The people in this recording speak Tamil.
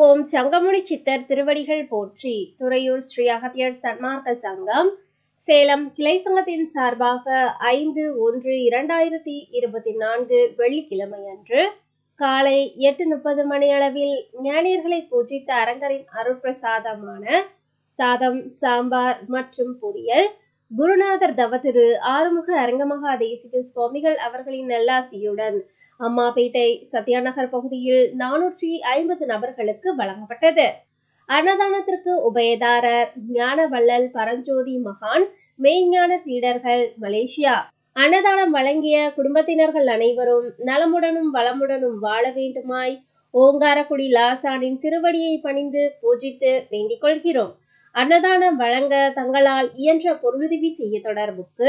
ஓம் சங்கமுனி சித்தர் திருவடிகள் போற்றி துறையூர் ஸ்ரீ அகத்தியர் சன்மார்க்க சங்கம். சேலம் கிளை சங்கத்தின் சார்பாக ஐந்து ஒன்று இரண்டாயிரத்தி இருபத்தி நான்கு வெள்ளிக்கிழமை அன்று காலை எட்டு முப்பது மணி அளவில் ஞானியர்களை பூஜித்த அரங்கரின் அருட்பிரசாதமான சாதம் சாம்பார் மற்றும் பொரியல் குருநாதர் தவத்திரு ஆறுமுக அரங்கமகா தேசிக சுவாமிகள் அவர்களின் நல்லாசியுடன் அம்மாபேட்டை சத்யாநகர் பகுதியில் நானூற்றி ஐம்பது நபர்களுக்கு வழங்கப்பட்டது. அன்னதானத்திற்கு உபயதாரர் ஞானவள்ளல் பரஞ்சோதி மகான் மெய்ஞான சீடர்கள் மலேசியா. அன்னதானம் வழங்கிய குடும்பத்தினர்கள் அனைவரும் நலமுடனும் வளமுடனும் வாழ வேண்டுமாய் ஓங்காரக்குடி லாசானின் திருவடியை பணிந்து பூஜித்து வேண்டிக் கொள்கிறோம். அன்னதானம் வழங்க தங்களால் இயன்ற பொருளுதவி செய்ய தொடர்புக்கு